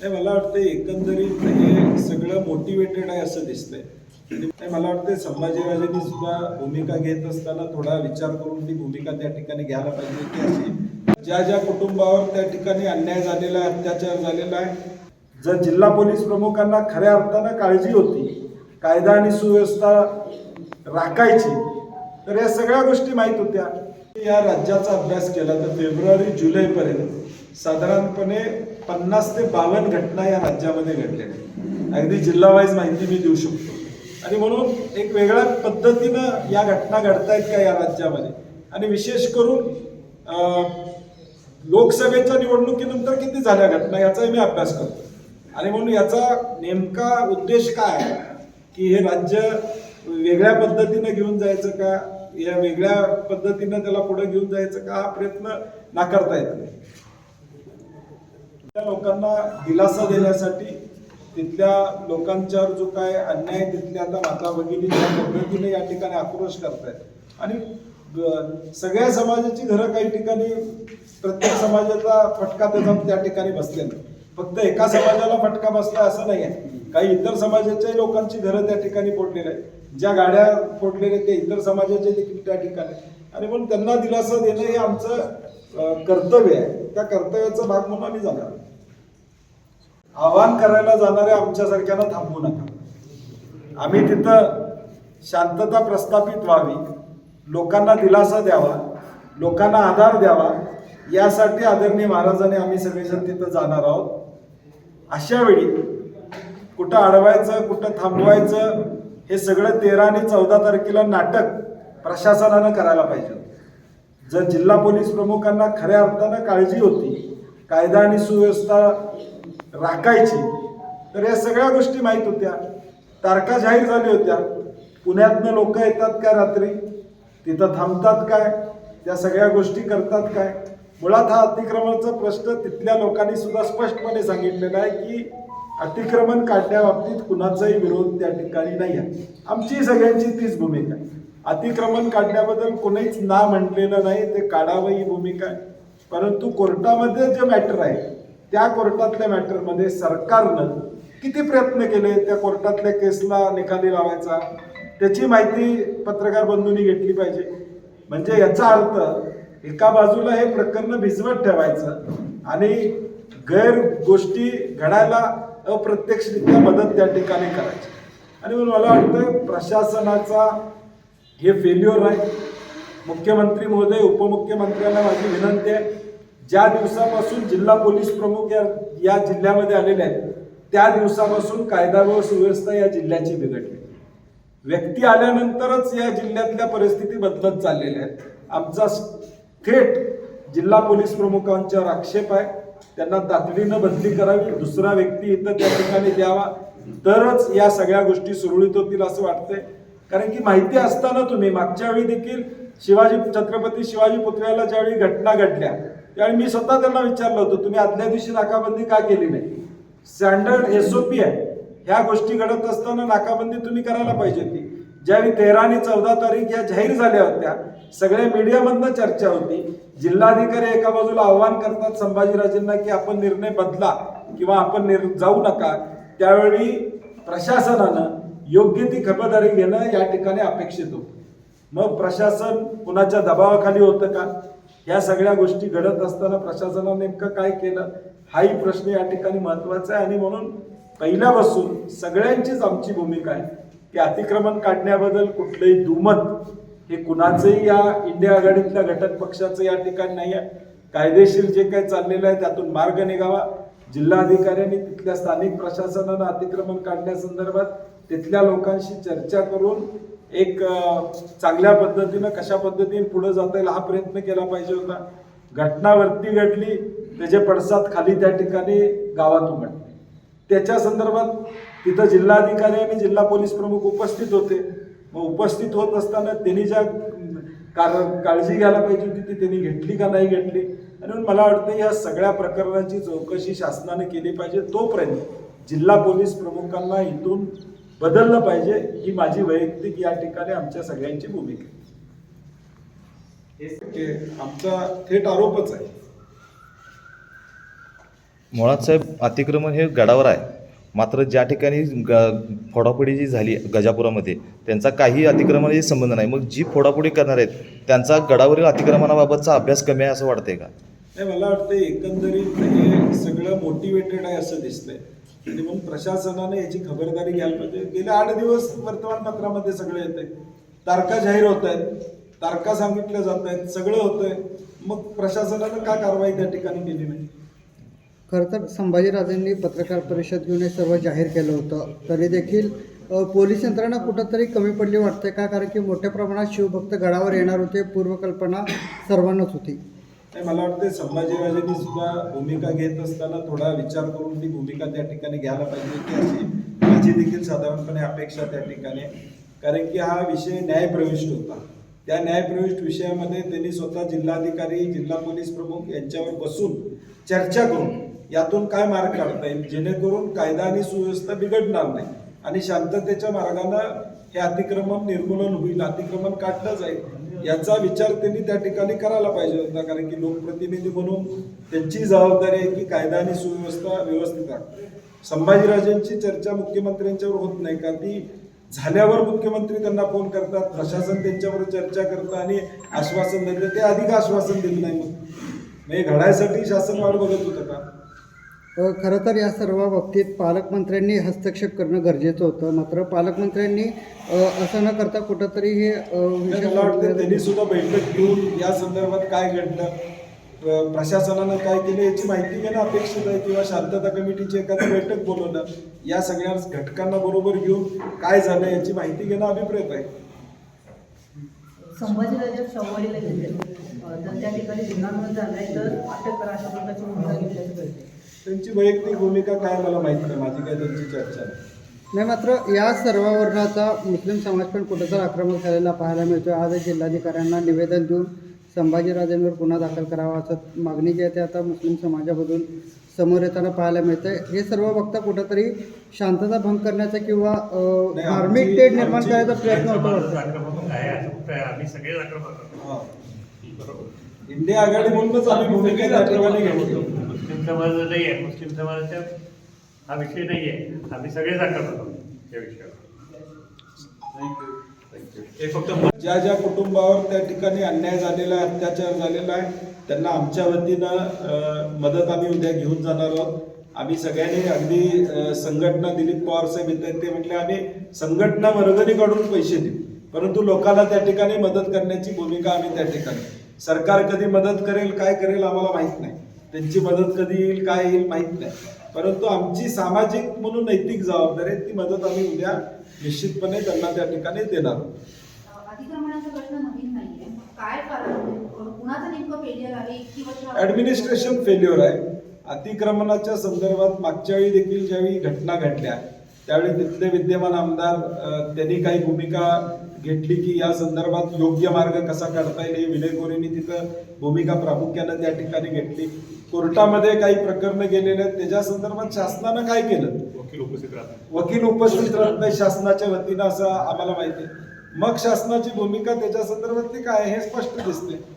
नाही मला वाटतं एकंदरीत हे सगळं मोटिवेटेड आहे असं दिसतंय. नाही मला वाटतं संभाजीराजांनी सुद्धा भूमिका घेत असताना थोडा विचार करून ती भूमिका त्या ठिकाणी घ्यायला पाहिजे की अशी. ज्या ज्या कुटुंबावर त्या ठिकाणी अन्याय झालेला आहे अत्याचार झालेला आहे जर जिल्हा पोलीस प्रमुखांना खऱ्या अर्थानं काळजी होती कायदा आणि सुव्यवस्था राखायची तर या सगळ्या गोष्टी माहीत होत्या. या राज्याचा अभ्यास केला तर फेब्रुवारी जुलैपर्यंत साधारणपणे पन्नास ते बावन्न घटना या राज्यामध्ये घडलेल्या अगदी जिल्हा जिल्हावाईज माहिती मी देऊ शकतो. आणि म्हणून एक वेगळ्या पद्धतीनं या घटना घडतायत का या राज्यामध्ये? आणि विशेष करून लोकसभेच्या निवडणुकीनंतर किती झाल्या घटना याचाही मी अभ्यास करतो. आणि म्हणून याचा नेमका उद्देश काय आहे? की हे राज्य वेगळ्या पद्धतीनं घेऊन जायचं का? या वेगळ्या पद्धतीनं त्याला पुढे घेऊन जायचं का? हा प्रयत्न नाकारता येत नाही. त्या लोकांना दिलासा देण्यासाठी तिथल्या लोकांच्यावर जो काय अन्याय तिथल्या आता माता भगिनी ज्या पद्धतीने या ठिकाणी आक्रोश करतायत. आणि सगळ्या समाजाची घरं काही ठिकाणी प्रत्येक समाजाचा फटका त्याचा त्या ठिकाणी बसलेला फक्त एका समाजाला फटका बसला असं नाही आहे. काही इतर समाजाच्याही लोकांची घरं त्या ठिकाणी फोडलेली आहेत. ज्या गाड्या फोडलेल्या त्या इतर समाजाचे देखील त्या ठिकाणी आणि म्हणून त्यांना दिलासा देणं हे आमचं कर्तव्य आहे. त्या कर्तव्याचा भाग म्हणून आम्ही जाणार आवाहन करायला जाणाऱ्या आमच्यासारख्यांना थांबवू नका. आम्ही तिथं शांतता प्रस्थापित व्हावी लोकांना दिलासा द्यावा लोकांना आधार द्यावा यासाठी आदरणीय महाराजांनी आम्ही सगळेजण तिथं जाणार आहोत. अशा वेळी कुठं अडवायचं कुठं थांबवायचं हे सगळं तेरा आणि चौदा तारखेला नाटक प्रशासनानं करायला पाहिजे जर जिल्हा पोलीस प्रमुखांना खऱ्या अर्थानं काळजी होती कायदा आणि सुव्यवस्था राखायची. तर या सगळ्या गोष्टी माहीत होत्या. तारखा जाहीर झाल्या होत्या. पुण्यातनं लोक येतात काय रात्री? तिथं थांबतात काय? त्या सगळ्या गोष्टी करतात काय? मुळात हा अतिक्रमणाचा प्रश्न तिथल्या लोकांनी सुद्धा स्पष्टपणे सांगितलेला आहे की अतिक्रमण काढण्याबाबतीत कुणाचाही विरोध त्या ठिकाणी नाही आहे. आमची सगळ्यांची तीच भूमिका आहे. अतिक्रमण काढण्याबद्दल कोणीच ना म्हटलेलं नाही ते काढावं ही भूमिका आहे. परंतु कोर्टामध्ये जे मॅटर आहे त्या कोर्टातल्या मॅटरमध्ये सरकारनं किती प्रयत्न केले? त्या कोर्टातल्या केसला निकाली लावायचा? त्याची माहिती पत्रकार बंधूंनी घेतली पाहिजे. म्हणजे याचा अर्थ एका बाजूला हे प्रकरण भिजवत ठेवायचं आणि गैर गोष्टी घडायला अप्रत्यक्षरित्या मदत त्या ठिकाणी करायची. आणि म्हणून मला वाटतं प्रशासनाचा हे फेल्युअर आहे. मुख्यमंत्री महोदय उपमुख्यमंत्र्यांना माझी विनंती आहे ज्या दिवसापासून जिल्हा पोलीस प्रमुख या या जिल्ह्यामध्ये आलेले आहेत त्या दिवसापासून कायदा व सुव्यवस्था या जिल्ह्याची बिघडली. व्यक्ती आल्यानंतरच या जिल्ह्यातल्या परिस्थिती बदलत चाललेल्या आहेत. आमचा थेट जिल्हा पोलीस प्रमुखांच्यावर आक्षेप आहे. त्यांना तातडीनं बदली करावी दुसरा व्यक्ती इथं त्या ठिकाणी द्यावा. तरच या सगळ्या गोष्टी सुरळीत होतील असं वाटतंय. कारण की माहिती असताना तुम्ही मागच्या वेळी देखील शिवाजी छत्रपती शिवाजी पुतळ्याला ज्यावेळी घटना घडल्या त्यावेळी मी स्वतः त्यांना विचारलं होतं तुम्ही आदल्या दिवशी नाकाबंदी का केली नाही? स्टँडर्ड एसओपी आहे. ह्या गोष्टी घडत असताना नाकाबंदी तुम्ही करायला पाहिजे होती. ज्यावेळी तेरा आणि चौदा तारीख या जाहीर झाल्या होत्या सगळ्या मीडियामधनं चर्चा होती. जिल्हाधिकारी एका बाजूला आव्हान करतात संभाजीराजेंना की आपण निर्णय बदला किंवा आपण निर जाऊ नका. त्यावेळी प्रशासनानं योग्य ती खबरदारी घेणं या ठिकाणी अपेक्षित होतं. मग प्रशासन कुणाच्या दबावाखाली होतं का? ह्या सगळ्या गोष्टी घडत असताना प्रशासनानं नेमकं काय केलं? हाही प्रश्न या ठिकाणी महत्त्वाचा आहे. आणि म्हणून पहिल्यापासून सगळ्यांचीच आमची भूमिका आहे की अतिक्रमण काढण्याबद्दल कुठलंही दुमत हे कुणाचंही या इंडिया आघाडीतल्या घटक पक्षाचं या ठिकाणी नाही आहे. कायदेशीर जे काही चाललेलं आहे त्यातून मार्ग निघावा. जिल्हाधिकाऱ्यांनी तिथल्या स्थानिक प्रशासनानं अतिक्रमण काढण्यासंदर्भात तिथल्या लोकांशी चर्चा करून एक चांगल्या पद्धतीनं कशा पद्धतीने पुढे जाता येईल हा प्रयत्न केला पाहिजे होता. घटनावरती घडली त्याचे पडसाद खाली त्या ठिकाणी गावात उमटले. त्याच्या संदर्भात तिथं जिल्हाधिकारी आणि जिल्हा पोलीस प्रमुख उपस्थित होते. मग उपस्थित होत असताना त्यांनी ज्या का काळजी घ्यायला पाहिजे होती ती त्यांनी घेतली का नाही घेतली? आणि मला वाटतं या सगळ्या प्रकरणाची चौकशी शासनाने केली पाहिजे. तोपर्यंत जिल्हा पोलीस प्रमुखांना इथून बदललं पाहिजे ही माझी वैयक्तिक या ठिकाणी आमच्या सगळ्यांची भूमिका आहे. हे आमचा थेट आरोपच आहे. मुळात साहेब अतिक्रमण हे गडावर आहे. मात्र ज्या ठिकाणी ग फोडाफोडी जी झाली गजापुरामध्ये त्यांचा काही अतिक्रमणाशी संबंध नाही. मग जी फोडाफोडी करणार आहेत त्यांचा गडावरील अतिक्रमणाबाबतचा अभ्यास कमी आहे असं वाटतंय का? नाही मला वाटतं एकंदरीत हे सगळं मोटिवेटेड आहे असं दिसतंय. आणि मग प्रशासनाने याची खबरदारी घ्यायला पाहिजे. गेले आठ दिवस वर्तमानपत्रामध्ये सगळं येते तारखा जाहीर होत आहेत. तारखा सांगितल्या जात आहेत. सगळं होतंय मग प्रशासनानं का कारवाई त्या ठिकाणी केली नाही? खरं तर संभाजीराजेंनी पत्रकार परिषद घेऊन हे सर्व जाहीर केलं होतं. तरी देखील पोलीस यंत्रणा कुठंतरी कमी पडली वाटते का? कारण की मोठ्या प्रमाणात शिवभक्त गडावर येणार होते. पूर्वकल्पना सर्वांनाच होती. नाही मला वाटतं संभाजीराजांनी सुद्धा भूमिका घेत असताना थोडा विचार करून ती भूमिका त्या ठिकाणी घ्यायला पाहिजे होती अशी माझी देखील साधारणपणे अपेक्षा त्या ठिकाणी कारण की हा विषय न्यायप्रविष्ट होता. त्या न्यायप्रविष्ट विषयामध्ये त्यांनी स्वतः जिल्हाधिकारी जिल्हा पोलीस प्रमुख यांच्यावर बसून चर्चा करून यातून काय मार्ग काढता येईल? जेणेकरून कायदा आणि सुव्यवस्था बिघडणार नाही. आणि शांततेच्या मार्गानं हे अतिक्रमण निर्मूलन होईल. अतिक्रमण काढलं जाईल. याचा विचार त्यांनी त्या ठिकाणी करायला पाहिजे होता कारण की लोकप्रतिनिधी म्हणून त्यांची जबाबदारी आहे की कायदा आणि सुव्यवस्था व्यवस्थित राखणे. संभाजीराजेंची चर्चा मुख्यमंत्र्यांच्यावर होत नाही का ती झाल्यावर मुख्यमंत्री त्यांना फोन करतात प्रशासन त्यांच्यावर चर्चा करतं आणि आश्वासन देतं. ते अधिक आश्वासन दिलं नाही मग म्हणजे घडायसाठी शासन वाट बघत होतं का? खरं तर या सर्व बाबतीत पालकमंत्र्यांनी हस्तक्षेप करणं गरजेचं होतं. मात्र पालकमंत्र्यांनी असं न करता कुठंतरी हे मला वाटतं त्यांनी सुद्धा बैठक घेऊन या संदर्भात काय घडलं प्रशासनानं काय केलं याची माहिती घेणं अपेक्षित आहे किंवा शांतता कमिटीची एखादी बैठक बोलवणं या सगळ्या घटकांना बरोबर घेऊन काय झालं याची माहिती घेणं अभिप्रेत आहे. संभाजीराजे तर त्या ठिकाणी गुन्हा नोंद झालाय तर अटक करा अशा प्रकारची भूमिका घेतल्याची कळते त्यांची वैयक्तिक भूमिका काय मला माहीत नाही माझी काय त्यांची चर्चा नाही नाही मात्र या सर्वावरून आता मुस्लिम समाज पण कुठंतरी आक्रमक झालेला पाहायला मिळतोय आज जिल्हाधिकाऱ्यांना निवेदन देऊन संभाजीराजेंवर गुन्हा दाखल करावा असं मागणी जी आहे ते आता मुस्लिम समाजामधून समोर येताना पाहायला मिळतंय हे सर्व बघता कुठंतरी शांतता भंग करण्याचा किंवा अ, नाही, धार्मिक आमची- तेढ निर्माण आमची- करायचा प्रयत्न होतो समाजाचं वाटतं. आक्रमक आहे असं कुठं आहे आम्ही सगळे आक्रमक आहोत. हा. बरोबर इंडिया आघाडी म्हणूनच आम्ही भूमिका त्या ठिकाणी समाज नाही आहे. मुस्लिम समाजाच्या हा विषय नाही आहे आम्ही सगळे आक्रमक आहोत या विषयावर. फक्त ज्या ज्या कुटुंबावर त्या ठिकाणी अन्याय झालेला आहे अत्याचार झालेला आहे त्यांना आमच्या वतीनं मदत आम्ही उद्या घेऊन जाणार आहोत. आम्ही सगळ्यांनी अगदी संघटना दिलीप पवार साहेब येत आहेत ते म्हटले आम्ही संघटना वर्गणी काढून पैसे देऊ. परंतु लोकांना त्या ठिकाणी मदत करण्याची भूमिका आम्ही त्या ठिकाणी सरकार कधी मदत करेल काय करेल आम्हाला माहीत नाही. त्यांची मदत कधी येईल काय येईल माहीत नाही. परंतु आमची सामाजिक म्हणून नैतिक जबाबदारी आहे ती मदत आम्ही उद्या निश्चितपणे त्यांना त्या ठिकाणी देणार. आहोत अतिक्रमणाचा प्रश्न नवीन नाहीये. काय कारण आहे? कुणाचं नेमकं फेलियर आहे? इतकी वर्ष ऍडमिनिस्ट्रेशन फेल्युअर आहे. अतिक्रमणाच्या संदर्भात मागच्या वेळी देखील ज्यावेळी घटना घडल्या त्यावेळी तिथले विद्यमान आमदार अ, त्यांनी काही भूमिका घेतली की या संदर्भात योग्य मार्ग कसा काढता येईल हे विनयगोरेंनी तिथं भूमिका प्रामुख्यानं त्या ठिकाणी घेतली. कोर्टामध्ये काही प्रकरणं गेलेले आहेत. त्याच्या संदर्भात शासनानं काय केलं? वकील उपस्थित वकील उपस्थित राहत नाही शासनाच्या वतीनं असं आम्हाला माहिती मग शासनाची भूमिका त्याच्या संदर्भात ती काय हे स्पष्ट दिसते.